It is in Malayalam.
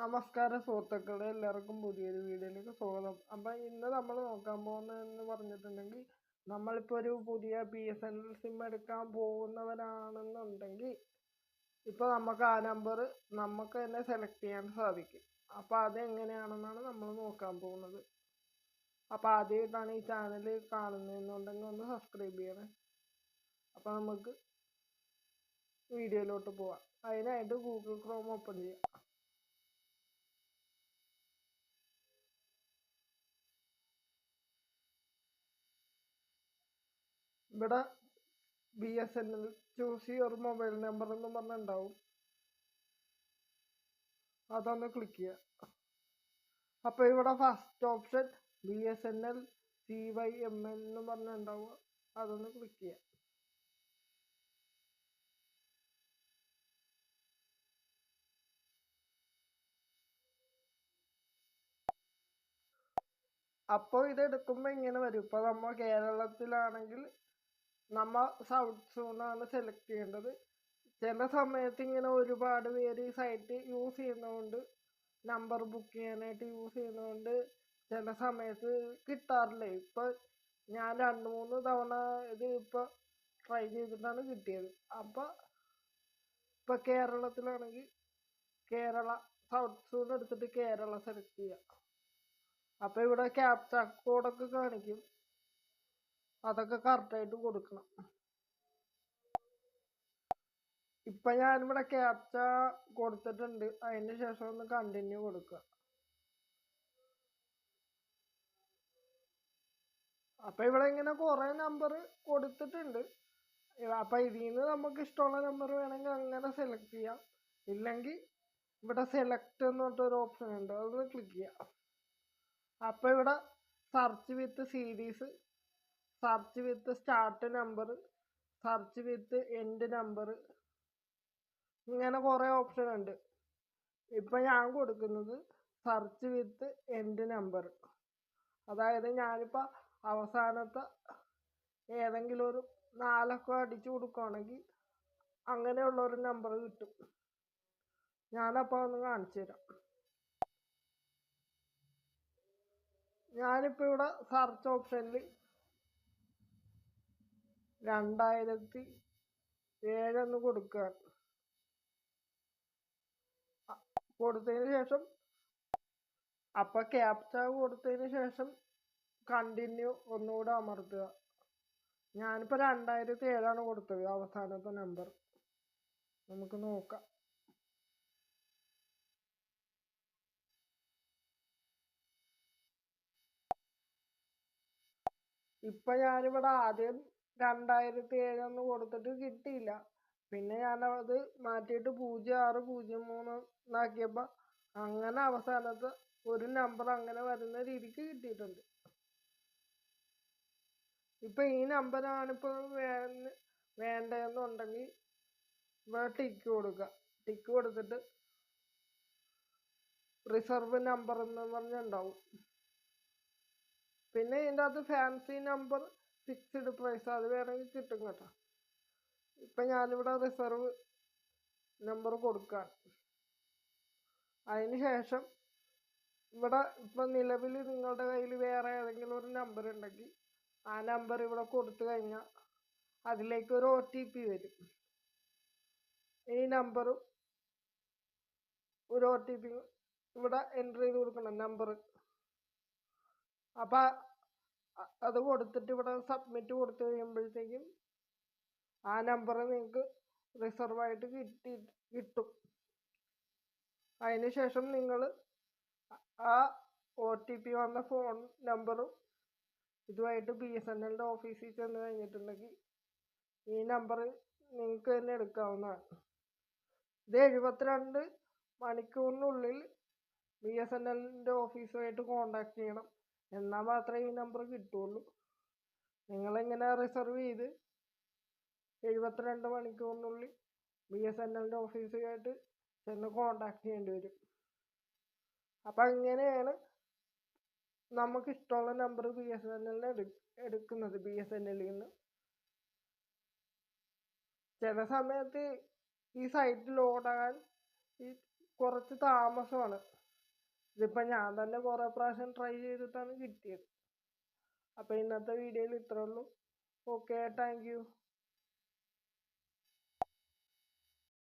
നമസ്കാരം സുഹൃത്തുക്കളെ എല്ലാവർക്കും പുതിയൊരു വീഡിയോയിലേക്ക് സ്വാഗതം. അപ്പം ഇന്ന് നമ്മൾ നോക്കാൻ പോകുന്നതെന്ന് പറഞ്ഞിട്ടുണ്ടെങ്കിൽ നമ്മളിപ്പോൾ ഒരു പുതിയ B S N L sim എടുക്കാൻ പോകുന്നവരാണെന്നുണ്ടെങ്കിൽ ഇപ്പോൾ നമുക്ക് ആ നമ്പർ നമുക്ക് തന്നെ സെലക്ട് ചെയ്യാൻ സാധിക്കും. അപ്പോൾ അതെങ്ങനെയാണെന്നാണ് നമ്മൾ നോക്കാൻ പോകുന്നത്. അപ്പോൾ ആദ്യമായിട്ടാണ് ഈ ചാനൽ കാണുന്നതെന്നുണ്ടെങ്കിൽ ഒന്ന് സബ്സ്ക്രൈബ് ചെയ്യണേ. അപ്പോൾ നമുക്ക് വീഡിയോയിലോട്ട് പോവാം. അതിനായിട്ട് ഗൂഗിൾ ക്രോം ഓപ്പൺ ചെയ്യാം. ഇവിടെ B S N L choose your mobile number എന്ന് പറഞ്ഞിട്ടുണ്ടാവും. അതൊന്ന് ക്ലിക്ക് ചെയ്യുക അപ്പോൾ ഇവിടെ first option B S N L C Y M N എന്ന് പറഞ്ഞിട്ടുണ്ടാവും. അതൊന്ന് ക്ലിക്ക് ചെയ്യുക അപ്പോൾ ഇത് എടുക്കുമ്പോൾ ഇങ്ങനെ വരും. ഇപ്പോൾ നമ്മൾ കേരളത്തിലാണെങ്കിൽ നമ്മൾ സൗത്ത് സോണാണ് സെലക്ട് ചെയ്യേണ്ടത്. ചില സമയത്ത് ഇങ്ങനെ ഒരുപാട് പേര് ഈ സൈറ്റ് യൂസ് ചെയ്യുന്നതുകൊണ്ട് നമ്പർ ബുക്ക് ചെയ്യാനായിട്ട് യൂസ് ചെയ്യുന്നതുകൊണ്ട് ചില സമയത്ത് കിട്ടാറില്ല. ഇപ്പൊ ഞാൻ രണ്ട് മൂന്ന് തവണ ഇത് ഇപ്പോൾ ട്രൈ ചെയ്തിട്ടാണ് കിട്ടിയത്. അപ്പോൾ ഇപ്പോൾ കേരളത്തിലാണെങ്കിൽ കേരള സൗത്ത് സൂൺ എടുത്തിട്ട് കേരള സെലക്ട് ചെയ്യാം. അപ്പോൾ ഇവിടെ ക്യാപ്ച കോഡൊക്കെ കാണിക്കും. അതൊക്കെ കറക്റ്റായിട്ട് കൊടുക്കണം. ഇപ്പം ഞാനിവിടെ ക്യാപ്ച കൊടുത്തിട്ടുണ്ട്. അതിന് ശേഷം ഒന്ന് കണ്ടിന്യൂ കൊടുക്കുക. അപ്പൊ ഇവിടെ ഇങ്ങനെ കുറേ നമ്പർ കൊടുത്തിട്ടുണ്ട്. അപ്പൊ ഇതിൽ നിന്ന് നമുക്ക് ഇഷ്ടമുള്ള നമ്പർ വേണമെങ്കിൽ അങ്ങനെ സെലക്ട് ചെയ്യാം. ഇല്ലെങ്കിൽ ഇവിടെ സെലക്ട് എന്ന് പറഞ്ഞിട്ടൊരു ഓപ്ഷൻ ഉണ്ട്. അതൊന്ന് ക്ലിക്ക് ചെയ്യാം. അപ്പൊ ഇവിടെ search with series search with start number search with end number ഇങ്ങനെ കുറേ ഓപ്ഷൻ ഉണ്ട്. ഇപ്പം ഞാൻ കൊടുക്കുന്നത് സെർച്ച് വിത്ത് എൻഡ് നമ്പർ അതായത് ഞാനിപ്പോൾ അവസാനത്തെ ഏതെങ്കിലും ഒരു നാലൊക്കെ അടിച്ചു കൊടുക്കുകയാണെങ്കിൽ അങ്ങനെയുള്ള ഒരു നമ്പർ കിട്ടും. ഞാനപ്പോൾ ഒന്ന് കാണിച്ചു തരാം. ഞാനിപ്പോൾ ഇവിടെ സെർച്ച് ഓപ്ഷനിൽ രണ്ടായിരത്തി ഏഴെന്ന് കൊടുക്കുക കൊടുത്തതിന് ശേഷം അപ്പൊ ക്യാപ്ച കൊടുത്തതിന് ശേഷം കണ്ടിന്യൂ ഒന്നുകൂടെ അമർത്തുക. ഞാനിപ്പോൾ രണ്ടായിരത്തി ഏഴാണ് കൊടുത്തത് അവസാനത്തെ നമ്പർ നമുക്ക് നോക്കാം. ഇപ്പം ഞാനിവിടെ ആദ്യം രണ്ടായിരത്തി ഏഴെന്ന് കൊടുത്തിട്ട് കിട്ടിയില്ല. പിന്നെ ഞാൻ അത് മാറ്റിയിട്ട് പൂജ്യം ആറ് പൂജ്യം മൂന്ന് എന്നാക്കിയപ്പോൾ അങ്ങനെ അവസാനത്തെ ഒരു നമ്പർ അങ്ങനെ വരുന്ന രീതിക്ക് കിട്ടിയിട്ടുണ്ട്. ഇപ്പൊ ഈ നമ്പറാണ് ഇപ്പോൾ വേണ്ട വേണ്ടതെന്നുണ്ടെങ്കിൽ ഇവിടെ ടിക്ക് കൊടുക്കുക ടിക്ക് കൊടുത്തിട്ട് റിസർവ് നമ്പർ എന്ന് പറഞ്ഞുണ്ടാവും. പിന്നെ ഇതിന്റെ അകത്ത് ഫാൻസി നമ്പർ ഫിക്സ്ഡ് പ്രൈസ് അത് വേണമെങ്കിൽ കിട്ടും കേട്ടോ. ഇപ്പം ഞാനിവിടെ റിസർവ് നമ്പർ കൊടുക്കാൻ അതിന് ശേഷം ഇവിടെ ഇപ്പം നിലവിൽ നിങ്ങളുടെ കയ്യിൽ വേറെ ഏതെങ്കിലും ഒരു നമ്പർ ഉണ്ടെങ്കിൽ ആ നമ്പർ ഇവിടെ കൊടുത്തു കഴിഞ്ഞാൽ അതിലേക്ക് ഒരു ഒ ടി പി വരും. ഈ നമ്പറും ഒരു ഒ ടി പി ഇവിടെ എന്റർ ചെയ്ത് കൊടുക്കണം നമ്പർ അപ്പം അത് കൊടുത്തിട്ട് ഇവിടെ സബ്മിറ്റ് കൊടുത്തു കഴിയുമ്പോഴത്തേക്കും ആ നമ്പർ നിങ്ങൾക്ക് റിസർവ് ആയിട്ട് കിട്ടി കിട്ടും. അതിന് ശേഷം നിങ്ങൾ ആ ഒ ടി പി വന്ന ഫോൺ നമ്പറും ഇതുമായിട്ട് ബി എസ് എൻ എല്ലിന്റെ ഓഫീസിൽ ചെന്ന് കഴിഞ്ഞിട്ടുണ്ടെങ്കിൽ ഈ നമ്പർ നിങ്ങൾക്ക് തന്നെ എടുക്കാവുന്നതാണ്. ഇത് എഴുപത്തിരണ്ട് മണിക്കൂറിനുള്ളിൽ ബി എസ് എൻ എല്ലിന്റെ ഓഫീസുമായിട്ട് കോണ്ടാക്ട് ചെയ്യണം. എന്നാൽ മാത്രമേ ഈ നമ്പർ കിട്ടുള്ളൂ. നിങ്ങളിങ്ങനെ റിസർവ് ചെയ്ത് എഴുപത്തിരണ്ട് മണിക്കൂറിനുള്ളിൽ ബി എസ് എൻ എല്ലിന്റെ ഓഫീസുമായിട്ട് ചെന്ന് കോണ്ടാക്ട് ചെയ്യേണ്ടി വരും. അപ്പം അങ്ങനെയാണ് നമുക്ക് ഇഷ്ടമുള്ള നമ്പർ ബി എസ് എൻ എല്ലിന് എടു എടുക്കുന്നത് ബി എസ് എൻ എല്ലിൽ നിന്ന് ചില സമയത്ത് ഈ സൈറ്റ് ലോഡാകാൻ ഈ കുറച്ച് താമസമാണ്. ഇതിപ്പോൾ ഞാൻ തന്നെ കുറേ പ്രാവശ്യം ട്രൈ ചെയ്തിട്ടാണ് കിട്ടിയത്. അപ്പോൾ ഇന്നത്തെ വീഡിയോയിൽ ഇത്രേ ഉള്ളൂ. Okay thank you